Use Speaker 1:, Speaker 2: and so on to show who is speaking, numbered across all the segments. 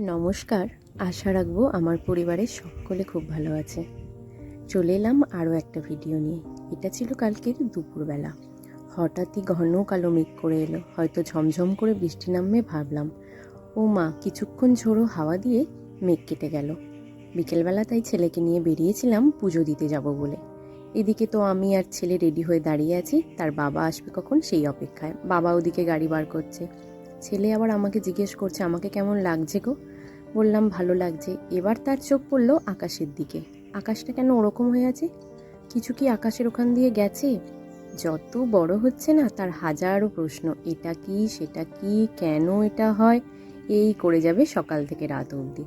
Speaker 1: নমস্কার, আশা রাখব আমার পরিবারের সকলে খুব ভালো আছে। চলে এলাম আরও একটা ভিডিও নিয়ে। এটা ছিল কালকের দুপুরবেলা। হঠাৎই ঘন কালো মেঘ করে এলো। হয়তো ঝমঝম করে বৃষ্টি নামবে ভাবলাম, ও মা, কিছুক্ষণ ঝোড়ো হাওয়া দিয়ে মেঘ কেটে গেল। বিকেলবেলা তাই ছেলেকে নিয়ে বেরিয়েছিলাম পুজো দিতে যাব বলে। এদিকে তো আমি আর ছেলে রেডি হয়ে দাঁড়িয়ে আছি, তার বাবা আসবে কখন সেই অপেক্ষায়। বাবা ওদিকে গাড়ি বার করছে। ছেলে আবার আমাকে জিজ্ঞেস করছে, আমাকে কেমন লাগছে গো? বললাম, ভালো লাগছে। এবার তার চোখ পড়ল আকাশের দিকে। আকাশটা কেন ওরকম হয়ে আছে? কিছু কি আকাশের ওখান দিয়ে গেছে? যত বড় হচ্ছে না, তার হাজারো প্রশ্ন, এটা কি, সেটা কি, কেন এটা হয়? এই করে যাবে সকাল থেকে রাত অবধি।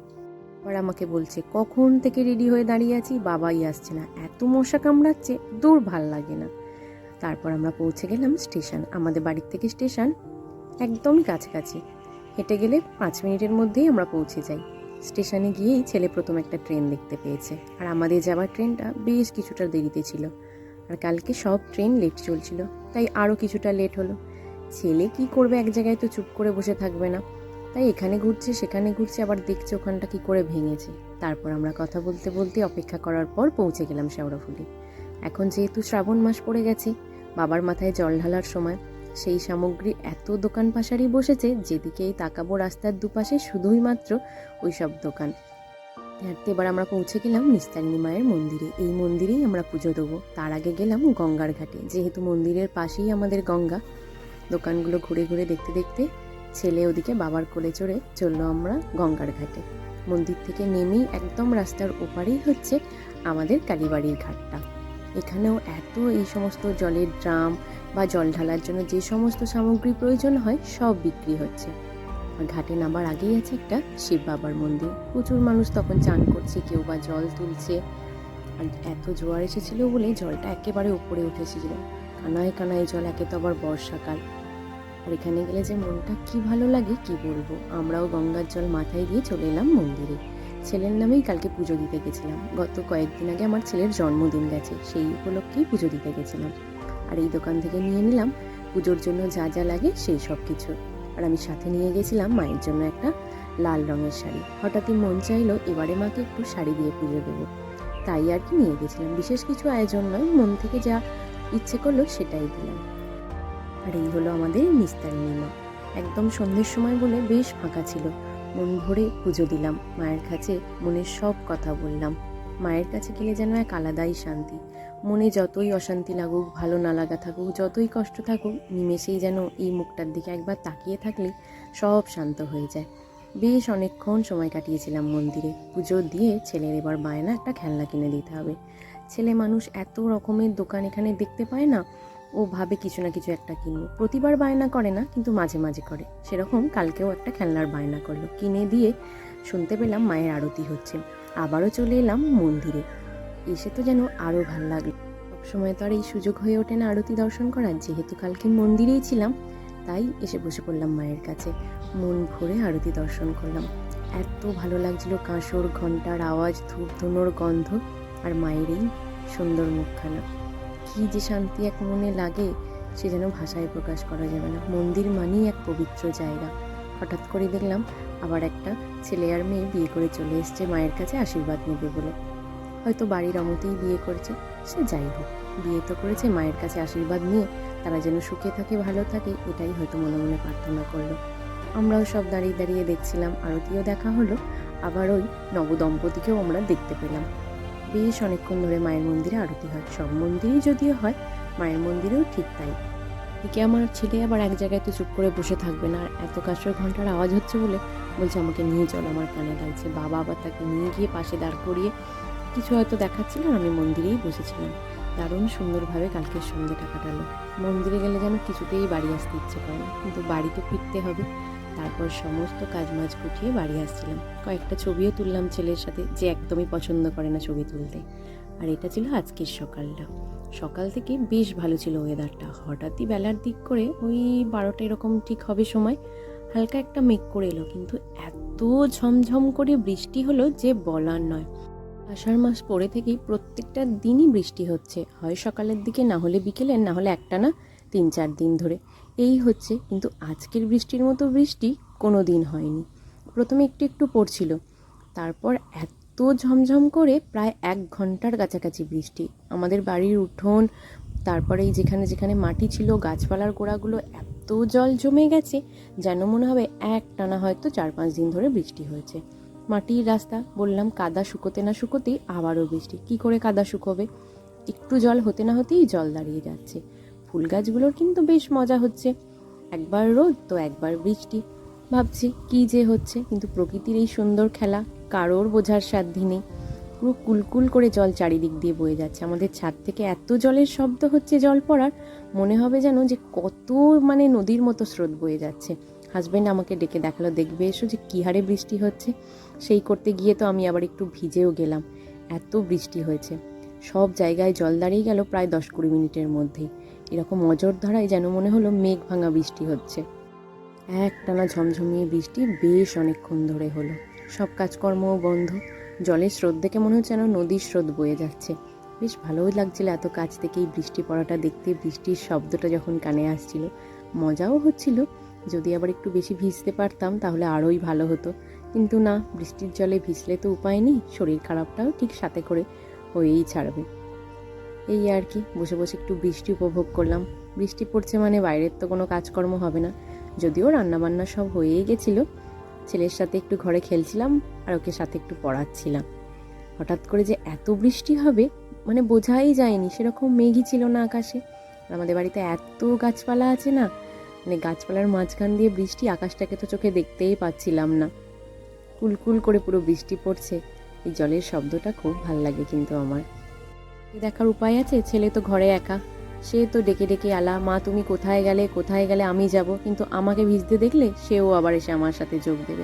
Speaker 1: আবার আমাকে বলছে, কখন থেকে রেডি হয়ে দাঁড়িয়ে আছি? বাবাই আসছে না। এত মশা কামড়াচ্ছে, দূর ভালো লাগে না। তারপর আমরা পৌঁছে গেলাম স্টেশন, আমাদের বাড়ির থেকে স্টেশন। একদমই কাছাকাছি। হেঁটে গেলে পাঁচ মিনিটের মধ্যেই আমরা পৌঁছে যাই। স্টেশনে গিয়েই ছেলে প্রথম একটা ট্রেন দেখতে পেয়েছে। আর আমাদের যাওয়ার ট্রেনটা বেশ কিছুটা দেরিতে ছিল। আর কালকে সব ট্রেন লেট চলছিল, তাই আরও কিছুটা লেট হলো। ছেলে কি করবে এক জায়গায় তো চুপ করে বসে থাকবে না। তাই এখানে ঘুরছে, সেখানে ঘুরছে, আবার দেখছে ওখানটা কি করে ভেঙেছে। তারপর আমরা কথা বলতে বলতে অপেক্ষা করার পর পৌঁছে গেলাম শেওড়াফুলি এখন যেহেতু শ্রাবণ মাস পড়ে গেছে, বাবার মাথায় জল ঢালার সময় সেই সামগ্রী এত দোকান পাশারি বসেছে যেদিকেই তাকাবো রাস্তার দুপাশে শুধুই মাত্র ওই সব দোকান। হাঁটতে এবার আমরা পৌঁছে গেলাম নিস্তারিণী মায়ের মন্দিরে। এই মন্দিরেই আমরা পুজো দেবো। তার আগে গেলাম গঙ্গার ঘাটে। যেহেতু মন্দিরের পাশেই আমাদের গঙ্গা, দোকানগুলো ঘুরে ঘুরে দেখতে দেখতে ছেলে ওদিকে বাবার কোলে চড়ে চলল আমরা গঙ্গার ঘাটে। মন্দির থেকে নেমেই একদম রাস্তার ওপারেই হচ্ছে আমাদের কালীবাড়ির ঘাটটা। এখানেও এত এই সমস্ত জলের ড্রাম বা জল ঢালার জন্য যে সমস্ত সামগ্রী প্রয়োজন হয়, সব বিক্রি হচ্ছে। আর ঘাটে নামার আগেই আছে একটা শিব বাবার মন্দির। প্রচুর মানুষ তখন চান করছে, কেউ বা জল তুলছে। আর এত জোয়ার এসেছিল বলে জলটা একেবারে উপরে উঠেছিল। কানায় কানায় জল, একে তো আবার বর্ষাকাল। আর এখানে গেলে যে মনটা কি ভালো লাগে, কি বলব? আমরাও গঙ্গার জল মাথায় দিয়ে চলে এলাম মন্দিরে। ছেলের নামেই কালকে পুজো দিতে গেছিলাম। গত কয়েকদিন আগে আমার ছেলের জন্মদিন গেছে, সেই উপলক্ষেই পুজো দিতে গেছিলাম। আর এই দোকান থেকে নিয়ে নিলাম, পুজোর জন্য যা যা লাগে সেই সব কিছু। আর আমি সাথে নিয়ে গেছিলাম মায়ের জন্য একটা লাল রঙের শাড়ি। হঠাৎই মন চাইলো এবারে মাকে একটু শাড়ি দিয়ে পুজো দেবো। তাই আর কি নিয়ে গেছিলাম। বিশেষ কিছু আয়োজন নয়, মন থেকে যা ইচ্ছে করল সেটাই দিলাম। আর এই হলো আমাদের নিস্তারিণী মা। একদম সন্ধ্যের সময় বলে বেশ ফাঁকা ছিল। মন ভরে পুজো দিলাম। মায়ের কাছে মনের সব কথা বললাম। মায়ের কাছে গেলে যেন এক আলাদাই শান্তি। মনে যতই অশান্তি লাগুক, ভালো না লাগা থাকুক, যতই কষ্ট থাকুক, নিমেষেই যেন এই মুখটার দিকে একবার তাকিয়ে থাকলে সব শান্ত হয়ে যায়। বেশ অনেকক্ষণ সময় কাটিয়েছিলাম মন্দিরে। পুজো দিয়ে ছেলের এবার বায়না একটা খেলনা কিনে দিতে হবে। ছেলে মানুষ এত রকমের দোকান এখানে দেখতে পায় না ও ভাবে কিছু না কিছু একটা কিনবো। প্রতিবার বায়না করে না, কিন্তু মাঝে মাঝে করে। সেরকম কালকেও একটা খেলনার বায়না করল। কিনে দিয়ে শুনতে পেলাম মায়ের আরতি হচ্ছে। আবারও চলে এলাম মন্দিরে। এসে তো যেন আরও ভালো লাগল। সবসময় তো আর এই সুযোগ হয়ে ওঠে না আরতি দর্শন করার। যেহেতু কালকে মন্দিরেই ছিলাম, তাই এসে বসে পড়লাম মায়ের কাছে। মন ভরে আরতি দর্শন করলাম। এত ভালো লাগছিল কাঁসর ঘণ্টার আওয়াজ, ধূপ ধুনোর গন্ধ আর মায়ের এই সুন্দর মুখখানা। কি যে শান্তি এক মনে লাগে, সে যেন ভাষায় প্রকাশ করা যাবে না। মন্দির মানেই এক পবিত্র জায়গা। হঠাৎ করে দেখলাম, আবার একটা ছেলে আর মেয়ে বিয়ে করে চলে এসছে, মায়ের কাছে আশীর্বাদ নেবে বলে। হয়তো বাড়ির অমতেই বিয়ে করেছে, সে যাই হোক, বিয়ে তো করেছে, মায়ের কাছে আশীর্বাদ নিয়ে তারা যেন সুখে থাকে, ভালো থাকে, এটাই হয়তো মনে মনে প্রার্থনা করল। আমরাও সব দাঁড়িয়ে দাঁড়িয়ে দেখছিলাম, আরতিও দেখা হলো, আবার ওই নবদম্পতিকেও আমরা দেখতে পেলাম। বেশ অনেকক্ষণ ধরে মায়ের মন্দিরে আরতি হয়। সব মন্দিরেই যদিও হয়, মায়ের মন্দিরেও ঠিক তাই। একে আমার ছেলে আবার এক জায়গায় তো চুপ করে বসে থাকবে না, আর এত কাশর ঘণ্টার আওয়াজ হচ্ছে বলে বলছে আমাকে নিয়ে চল, আমার কানে লাগছে। বাবা আবার তাকে নিয়ে গিয়ে পাশে দাঁড় করিয়ে কিছু হয়তো দেখাচ্ছিল আর আমি মন্দিরেই বসেছিলাম। দারুণ সুন্দরভাবে কালকের সন্ধ্যেটা কাটালো। মন্দিরে গেলে যেন কিছুতেই বাড়ি আসতে ইচ্ছে করে না, কিন্তু বাড়ি তো ফিরতে হবে। তারপর সমস্ত কাজ মাজ গুটিয়ে বাড়ি আসছিলাম। কয়েকটা ছবিও তুললাম ছেলের সাথে, যে একদমই পছন্দ করে না ছবি তুলতে। আর এটা ছিল আজকের সকালটা। সকাল থেকে বেশ ভালো ছিল ওয়েদারটা হঠাৎই বেলার দিক করে ওই বারোটা এরকম ঠিক হবে সময়, হালকা একটা মেঘ করে এলো। কিন্তু এত ঝমঝম করে বৃষ্টি হলো যে বলার নয়। আষাঢ় মাস পরে থেকেই প্রত্যেকটা দিনই বৃষ্টি হচ্ছে। হয় সকালের দিকে, না হলে বিকেলে না হলে একটা না, তিন চার দিন ধরে। এই হচ্ছে, কিন্তু আজকের বৃষ্টির মতো বৃষ্টি কোনো দিন হয়নি। প্রথমে একটু একটু পড়ছিল, তারপর এত ঝমঝম করে প্রায় এক ঘণ্টার কাছাকাছি বৃষ্টি। আমাদের বাড়ির উঠোন, তারপরে এই যেখানে যেখানে মাটি ছিল, গাছপালার গোড়াগুলো এত জল জমে গেছে, যেন মনে হবে এক টানা হয়তো চার পাঁচ দিন ধরে বৃষ্টি হয়েছে। মাটির রাস্তা, বললাম কাদা শুকোতে না শুকোতেই আবারও বৃষ্টি। কি করে কাদা শুকোবে? একটু জল হতে না হতেই জল দাঁড়িয়ে যাচ্ছে। ফুল গাছগুলোর কিন্তু বেশ মজা হচ্ছে। একবার রোদ তো একবার বৃষ্টি। ভাবছি কি যে হচ্ছে, কিন্তু প্রকৃতির এই সুন্দর খেলা কারোর বোঝার সাধ্যি নেই। পুরো কুলকুল করে জল চারিদিক দিয়ে বয়ে যাচ্ছে। আমাদের ছাদ থেকে এত জলের শব্দ হচ্ছে জল পড়ার, মনে হবে যেন যে কত মানে নদীর মতো স্রোত বয়ে যাচ্ছে। হাজব্যান্ড আমাকে ডেকে দেখাল, দেখবে এসো যে কী হারে বৃষ্টি হচ্ছে। সেই করতে গিয়ে তো আমি আবার একটু ভিজেও গেলাম। এত বৃষ্টি হয়েছে। সব জায়গায় জল দাঁড়িয়ে গেল প্রায় দশ কুড়ি মিনিটের মধ্যেই এরকম অজর ধারায় যেন মনে হলো মেঘ ভাঙা বৃষ্টি হচ্ছে। একটানা ঝমঝমিয়ে বৃষ্টি বেশ অনেকক্ষণ ধরে হলো। সব কাজকর্মও বন্ধ। জলের স্রোত দেখে মনে হচ্ছে যেন নদীর স্রোত বয়ে যাচ্ছে। বেশ ভালোই লাগছিল এত কাছ থেকেই বৃষ্টি পড়াটা দেখতে। বৃষ্টির শব্দটা যখন কানে আসছিল, মজাও হচ্ছিল। যদি আবার একটু বেশি ভিজতে পারতাম তাহলে আরোই ভালো হতো। কিন্তু না, বৃষ্টির জলে ভিজলে তো উপায় নেই। শরীর খারাপটাও ঠিক সাথে করে হয়েই ছাড়বে। এই আর কি, বসে বসে একটু বৃষ্টি উপভোগ করলাম। বৃষ্টি পড়ছে মানে বাইরের তো কোনো কাজকর্ম হবে না। যদিও রান্নাবান্না সব হয়েই গেছিল। ছেলের সাথে একটু ঘরে খেলছিলাম আর ওকে সাথে একটু পড়াচ্ছিলাম। হঠাৎ করে যে এত বৃষ্টি হবে মানে বোঝাই যায়নি। সেরকম মেঘই ছিল না আকাশে। আমাদের বাড়িতে এত গাছপালা আছে না মানে গাছপালার মাঝখান দিয়ে বৃষ্টি আকাশটাকে তো চোখে দেখতেই পাচ্ছিলাম না। কুলকুল করে পুরো বৃষ্টি পড়ছে। এই জলের শব্দটা খুব ভালো লাগে কিন্তু আমার। দেখার উপায় আছে? ছেলে তো ঘরে একা। সে তো ডেকে ডেকে আলা, মা, তুমি কোথায় গেলে? কোথায় গেলে আমি যাব? কিন্তু আমাকে ভিজতে দেখলে সেও আবার এসে আমার সাথে যোগ দেবে।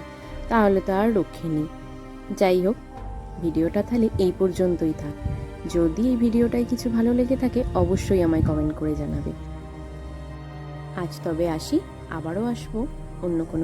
Speaker 1: তাহলে তো আর রক্ষে নেই। যাই হোক, ভিডিওটা তাহলে এই পর্যন্তই থাক। যদি এই ভিডিওটায় কিছু ভালো লেগে থাকে, অবশ্যই আমায় কমেন্ট করে জানাবে। আজ তবে আসি, আবারও আসব অন্য কোনো